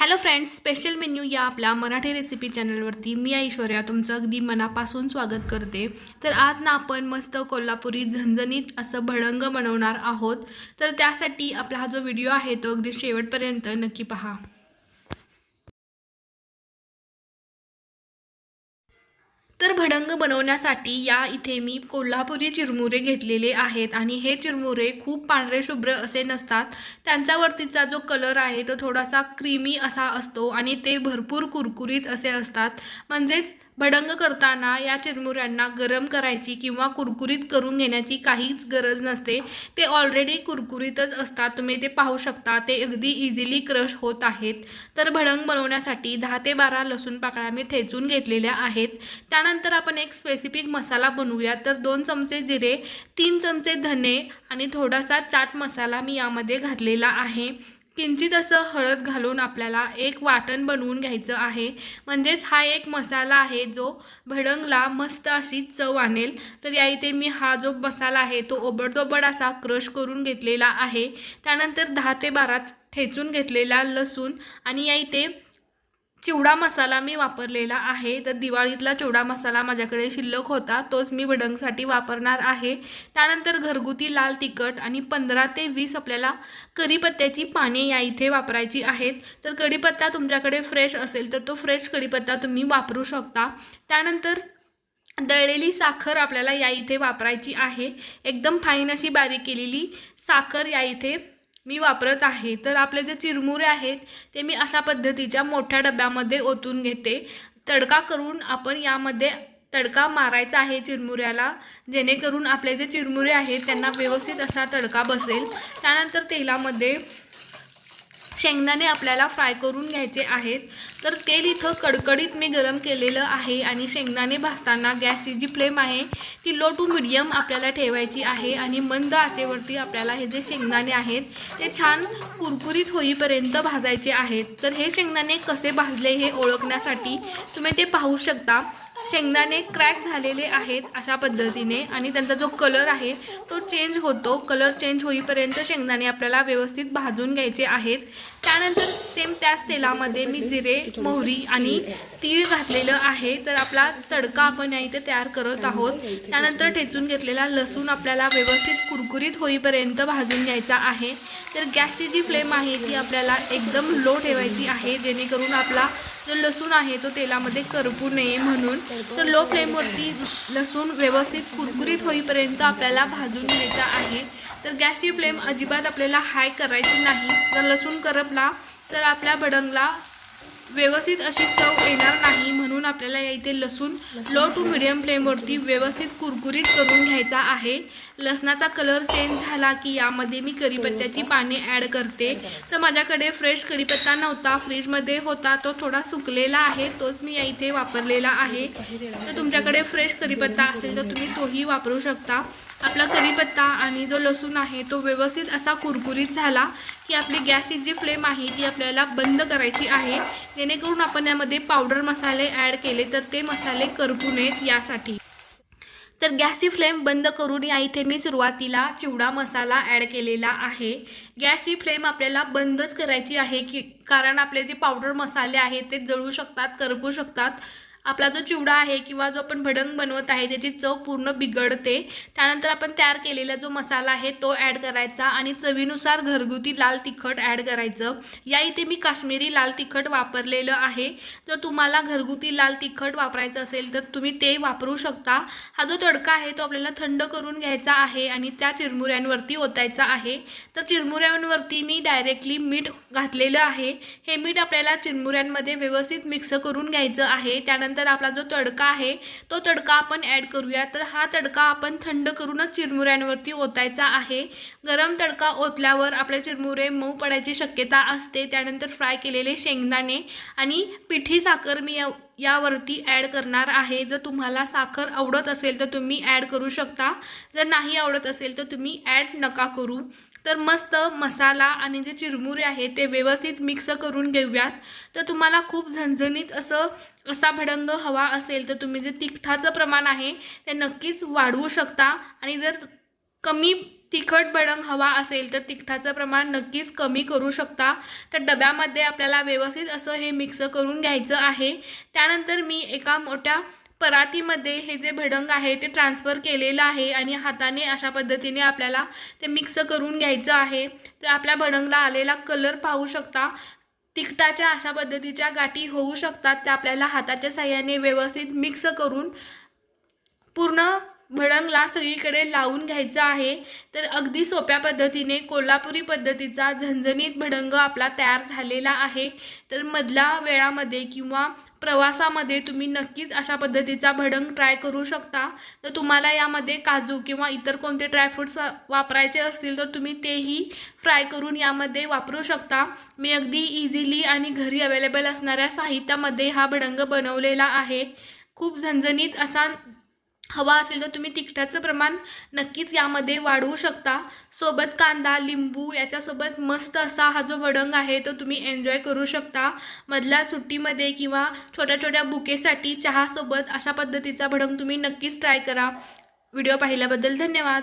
Hello friends special menu या आपल्या Marathi recipe चॅनलवरती मी ऐश्वर्या तुमचं अगदी मनापासून स्वागत करते. तर आज ना आपण मस्त कोल्हापुरी झणझणीत असं भडंग बनवणार आहोत. तर त्यासाठी आपला हा जो व्हिडिओ आहे तो अगदी शेवटपर्यंत नक्की पहा. तर भडंग बनवण्यासाठी या इथे मी कोल्हापुरी चिरमुरे घेतलेले आहेत. आणि हे चिरमुरे खूप पांढरे शुभ्र असे नसतात. त्यांच्यावरतीचा जो कलर आहे तो थोडासा क्रीमी असा असतो आणि ते भरपूर कुरकुरीत असे असतात. म्हणजेच भडंग करताना या चिरमुऱ्यांना गरम करायची किंवा कुरकुरीत करून घेण्याची काहीच गरज नसते. ते ऑलरेडी कुरकुरीतच असतात. तुम्ही ते पाहू शकता. ते अगदी इझिली क्रश होत आहेत. तर भडंग बनवण्यासाठी दहा ते बारा लसूण पाकळ्या मी ठेचून घेतलेल्या आहेत. त्यानंतर आपण एक स्पेसिफिक मसाला बनवूया. तर दोन चमचे जिरे तीन चमचे धने आणि थोडासा चाट मसाला मी यामध्ये घातलेला आहे. किंचित असं हळद घालून आपल्याला एक वाटण बनवून घ्यायचं आहे. म्हणजेच हा एक मसाला आहे जो भडंगला मस्त अशी चव आणेल. तर या इथे मी हा जो मसाला आहे तो ओबडदोबड असा क्रश करून घेतलेला आहे. त्यानंतर दहा ते बारा ठेचून घेतलेला लसूण आणि या इथे चिवडा मसाला मी वापरलेला आहे. तर दिवाळीतला चिवडा मसाला माझ्याकडे शिल्लक होता. तोच मी वडंगसाठी वापरणार आहे. त्यानंतर घरगुती लाल तिखट आणि पंधरा ते वीस आपल्याला कढीपत्त्याची पाने या इथे वापरायची आहेत. तर कढीपत्ता तुमच्याकडे फ्रेश असेल तर तो फ्रेश कढीपत्ता तुम्ही वापरू शकता. त्यानंतर दळलेली साखर आपल्याला या इथे वापरायची आहे. एकदम फाईन अशी बारीक केलेली साखर या इथे मी वापरत आहे. तर आपले जे चिरमुरे आहेत ते मी अशा पद्धतीच्या मोठ्या डब्यामध्ये ओतून घेते. तडका करून आपण यामध्ये तडका मारायचा आहे चिरमुऱ्याला जेणेकरून आपले जे चिरमुरे आहेत त्यांना व्यवस्थित असा तडका बसेल. त्यानंतर तेलामध्ये शेंगदाणे आपल्याला फ्राय करून घ्यायचे आहेत. तर तेल इथं कडकडीत मी गरम केलेलं आहे आणि शेंगदाणे भाजताना गॅसची जी फ्लेम आहे ती लो टू मिडियम आपल्याला ठेवायची आहे आणि मंद आचेवरती आपल्याला हे जे शेंगदाणे आहेत ते छान कुरकुरीत होईपर्यंत भाजायचे आहेत. तर हे शेंगदाणे कसे भाजले हे ओळखण्यासाठी तुम्ही ते पाहू शकता. शेंगदाणे क्रॅक झालेले आहेत अशा पद्धतीने आणि त्यांचा जो कलर आहे तो चेंज होतो. कलर चेंज होईपर्यंत शेंगदाणे आपल्याला व्यवस्थित भाजून घ्यायचे आहेत. त्यानंतर सेम त्याच तेलामध्ये मी जिरे मोहरी आणि तीळ घातलेलं आहे. तर आपला तडका आपण या इथे तयार करत आहोत. त्यानंतर ठेचून घेतलेला लसूण आपल्याला व्यवस्थित कुरकुरीत होईपर्यंत भाजून घ्यायचा आहे. तर गॅसची जी फ्लेम आहे ती आपल्याला एकदम लो ठेवायची आहे. जेणेकरून आपला जो लसूण आहे तो तेलामध्ये करपू नये म्हणून. तर लो फ्लेमवरती लसूण व्यवस्थित कुरकुरीत होईपर्यंत आपल्याला भाजून घ्यायचा आहे. तर गॅसची फ्लेम अजिबात आपल्याला हाय करायची नाही. जर लसूण करपला तर आपल्या भडंगला व्यवस्थित अशी चव येणार नाही म्हणून आपल्याला या इथे लसूण लो टू मिडियम फ्लेमवरती व्यवस्थित कुरकुरीत करून घ्यायचा आहे. लसणाचा कलर चेंज झाला की यामध्ये मी कढीपत्त्याची पाने ॲड करते. तर माझ्याकडे फ्रेश कढीपत्ता नव्हता फ्रीजमध्ये होता तो थोडा सुकलेला आहे तोच मी या इथे वापरलेला आहे. तर तुमच्याकडे फ्रेश कढीपत्ता असेल तर तुम्ही तोही वापरू शकता. आपला कढीपत्ता आणि जो लसूण आहे तो व्यवस्थित असा कुरकुरीत झाला की आपली गॅसची जी फ्लेम आहे ती आपल्याला बंद करायची आहे. जेणेकरून आपण यामध्ये पावडर मसाले ॲड केले तर ते मसाले करपू नयेत यासाठी. तर गॅसची फ्लेम बंद करून या इथे मी सुरुवातीला चिवडा मसाला ॲड केलेला आहे. गॅसची फ्लेम आपल्याला बंदच करायची आहे की कारण आपले जे पावडर मसाले आहेत ते जळू शकतात करपू शकतात. आपला जो चिवडा आहे किंवा जो आपण भडंग बनवत आहे त्याची चव पूर्ण बिघडते. त्यानंतर आपण तयार केलेला जो मसाला आहे तो ॲड करायचा आणि चवीनुसार घरगुती लाल तिखट ॲड करायचं. या इथे मी काश्मीरी लाल तिखट वापरलेलं आहे. जर तुम्हाला घरगुती लाल तिखट वापरायचं असेल तर तुम्ही ते वापरू शकता. हा जो तडका आहे तो आपल्याला थंड करून घ्यायचा आहे आणि त्या चिरमुऱ्यांवरती ओतायचा आहे. तर चिरमुऱ्यांवरती मी डायरेक्टली मीठ घातलेलं आहे. हे मीठ आपल्याला चिरमुऱ्यांमध्ये व्यवस्थित मिक्स करून घ्यायचं आहे. त्यानंतर त्यानंतर आपला जो तडका आहे तो तडका आपण ॲड करूया. तर हा तडका आपण थंड करूनच चिरमुऱ्यांवरती ओतायचा आहे. गरम तडका ओतल्यावर आपले चिरमुरे मऊ पडायची शक्यता असते. त्यानंतर फ्राय केलेले शेंगदाणे आणि पिठी साखर मी यावरती ॲड करणार आहे. जर तुम्हाला साखर आवडत असेल तर तुम्ही ॲड करू शकता. जर नाही आवडत असेल तर तुम्ही ॲड नका करू. तर मस्त मसाला आणि जे चिरमुरे आहेत ते व्यवस्थित मिक्स करून घेऊयात. तर तुम्हाला खूप झणझणीत असं असा भडंग हवा असेल तर तुम्ही जे तिखटाचं प्रमाण आहे ते नक्कीच वाढवू शकता. आणि जर कमी तिखट भडंग हवा असेल तर तिखटाचं प्रमाण नक्कीच कमी करू शकता. तर डब्यामध्ये आपल्याला व्यवस्थित असं हे मिक्स करून घ्यायचं आहे. त्यानंतर मी एका मोठ्या परातीमध्ये हे जे भडंग आहे ते ट्रान्सफर केलेलं आहे आणि हाताने अशा पद्धतीने आपल्याला ते मिक्स करून घ्यायचं आहे. तर आपल्या भडंगला आलेला कलर पाहू शकता. तिखटाच्या अशा पद्धतीच्या गाठी होऊ शकतात. त्या आपल्याला हाताच्या साह्याने व्यवस्थित मिक्स करून पूर्ण भडंगला सगळीकडे लावून घ्यायचं आहे. तर अगदी सोप्या पद्धतीने कोल्हापुरी पद्धतीचा झणझणीत भडंग आपला तयार झालेला आहे. तर मधल्या वेळामध्ये किंवा प्रवासामध्ये तुम्ही नक्कीच अशा पद्धतीचा भडंग ट्राय करू शकता. तर तुम्हाला यामध्ये काजू किंवा इतर कोणते ड्रायफ्रूट्स वा वापरायचे असतील तर तुम्ही तेही फ्राय करून यामध्ये वापरू शकता. मी अगदी इझिली आणि घरी अवेलेबल असणाऱ्या साहित्यामध्ये हा भडंग बनवलेला आहे. खूप झणझणीत असा हवा असेल तर तुम्ही तिखटाचं प्रमाण नक्कीच यामध्ये वाढवू शकता. सोबत कांदा लिंबू याच्यासोबत मस्त असा हा जो भडंग आहे तो तुम्ही एन्जॉय करू शकता. मधल्या सुट्टीमध्ये किंवा छोट्या छोट्या बुकेसाठी चहासोबत अशा पद्धतीचा भडंग तुम्ही नक्कीच ट्राय करा. व्हिडिओ पाहिल्याबद्दल धन्यवाद.